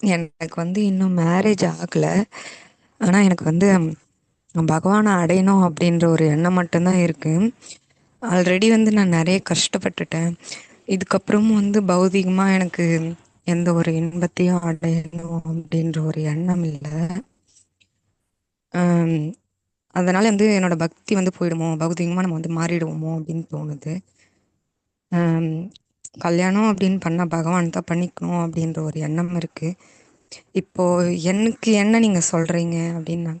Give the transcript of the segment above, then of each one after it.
எனக்கு வந்து இன்னும் மேரேஜ் ஆகல. ஆனா, எனக்கு வந்து பகவானை அடையணும் அப்படின்ற ஒரு எண்ணம் மட்டும்தான் இருக்குது இருக்கு. ஆல்ரெடி வந்து நான் நிறைய கஷ்டப்பட்டுட்டேன். இதுக்கப்புறமும் வந்து பௌதிகமாக எனக்கு எந்த ஒரு இன்பத்தையும் அடையணும் அப்படின்ற ஒரு எண்ணம் இல்லை அதனால் அதனால வந்து என்னோட பக்தி வந்து போயிடுமோ! பௌதிகமாக நம்ம வந்து மாறிடுவோமோ! அப்படின்னு தோணுது. கல்யாணம் அப்படின்னு பண்ணால் பகவான் தான் பண்ணிக்கணும் அப்படின்ற ஒரு எண்ணம் இருக்கு. இப்போ எனக்கு என்ன நீங்க சொல்றீங்க அப்படின்னா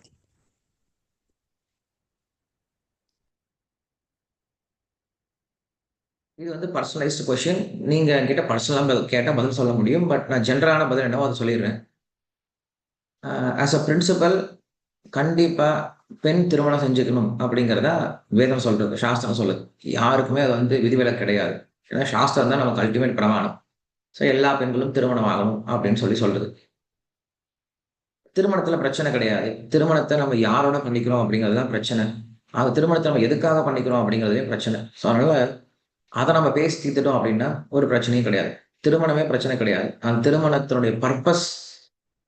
இது வந்து பர்சனலைஸ்டு கொஷின் நீங்க என்கிட்ட பர்சனலாக கேட்டால் பதில் சொல்ல முடியும். பட் நான் ஜென்ரலான பதில் என்னவோ அதை சொல்லிடுறேன் ஆஸ் அ பிரின்சிபல் கண்டிப்பாக பெண் திருமணம் செஞ்சுக்கணும் அப்படிங்கிறத வேதம் சொல்றது. சாஸ்திரம் சொல்லுது. யாருக்குமே அது வந்து விதிவிலக்கு கிடையாது. ஏன்னா சாஸ்திரம் தான் நமக்கு அல்டிமேட் பிரமாணம். ஸோ எல்லா பெண்களும் திருமணம் ஆகணும் அப்படின்னு சொல்லி சொல்றது. திருமணத்துல பிரச்சனை கிடையாது. திருமணத்தை நம்ம யாரோட பண்ணிக்கிறோம் அப்படிங்கிறது தான் பிரச்சனை. அந்த திருமணத்தை நம்ம எதுக்காக பண்ணிக்கிறோம் அப்படிங்கிறதே பிரச்சனை. ஸோ அதனால அதை நம்ம பேசி தீர்த்துட்டோம் அப்படின்னா, ஒரு பிரச்சனையும் கிடையாது. திருமணமே பிரச்சனை கிடையாது. அந்த திருமணத்தினுடைய பர்பஸ்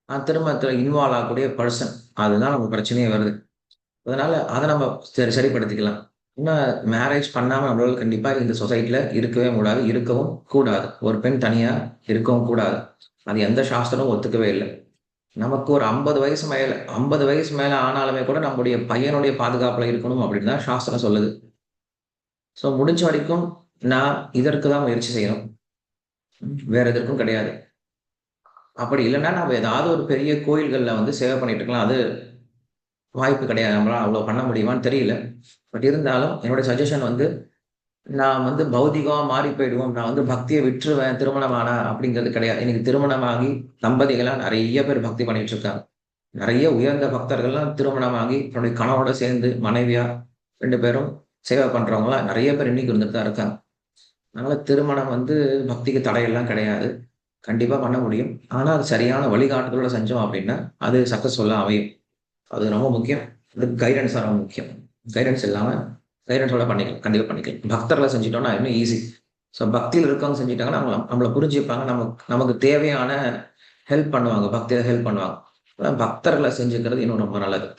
அந்த திருமணத்தில் இன்வால்வ் ஆகக்கூடிய பர்சன் அதுதான் நமக்கு பிரச்சனையே வருது. அதனால அதை நம்ம சரி சரிப்படுத்திக்கலாம். இன்னும் மேரேஜ் பண்ணாம நம்மளால கண்டிப்பா இந்த சொசைட்டில இருக்கவே முடியாது. இருக்கவும் கூடாது. ஒரு பெண் தனியா இருக்கவும் கூடாது. அது எந்த சாஸ்திரமும் ஒத்துக்கவே இல்லை நமக்கு ஒரு 50 வயசு மேல 50 வயசு மேல ஆனாலுமே கூட நம்முடைய பையனுடைய பாதுகாப்புல இருக்கணும் அப்படின்னு தான் சாஸ்திரம் சொல்லுது. ஸோ முடிஞ்ச வரைக்கும் நான் இதற்கு தான் முயற்சி செய்யணும். வேற எதற்கும் கிடையாது. அப்படி இல்லைன்னா நம்ம ஏதாவது ஒரு பெரிய கோயில்களில் வந்து சேவை பண்ணிட்டு இருக்கலாம். அது வாய்ப்பு கிடையாது. நம்மளால் அவ்வளோ பண்ண முடியுமான்னு தெரியல. பட் இருந்தாலும் என்னோட சஜஷன் வந்து, நான் வந்து பௌதிகமாக மாறி போயிடுவோம். நான் வந்து பக்தியை விட்டுருவேன் திருமணமானா அப்படிங்கிறது கிடையாது. எனக்கு திருமணமாகி தம்பதிகளாக நிறைய பேர் பக்தி பண்ணிட்டு இருக்காங்க. நிறைய உயர்ந்த பக்தர்கள்லாம் திருமணமாகி தன்னுடைய கணவோட சேர்ந்து மனைவியா ரெண்டு பேரும் சேவை பண்றவங்களாம் நிறைய பேர் இன்னைக்கு இருந்துட்டு தான் இருக்காங்க. அதனால திருமணம் வந்து பக்திக்கு தடையெல்லாம் கிடையாது. கண்டிப்பா பண்ண முடியும். ஆனா, அது சரியான வழிகாட்டுதலோட செஞ்சோம் அப்படின்னா, அது சக்சஸ்ஃபுல்லா அமையும். அது ரொம்ப முக்கியம். அதுக்கு கைடன்ஸ் ரொம்ப முக்கியம். கைடன்ஸ் இல்லாமல் கைடன்ஸோட பண்ணிக்கலாம். கண்டிப்பாக பண்ணிக்கலாம். பக்தர்களை செஞ்சுட்டோம்னா இன்னும் ஈஸி. ஸோ பக்தியில் இருக்கவங்க செஞ்சுட்டாங்கன்னா, அவங்க நம்மளை புரிஞ்சுப்பாங்க. நமக்கு நமக்கு தேவையான ஹெல்ப் பண்ணுவாங்க. பக்தியில் ஹெல்ப் பண்ணுவாங்க. பக்தர்களை செஞ்சுக்கிறது இன்னும் ரொம்ப நல்லது.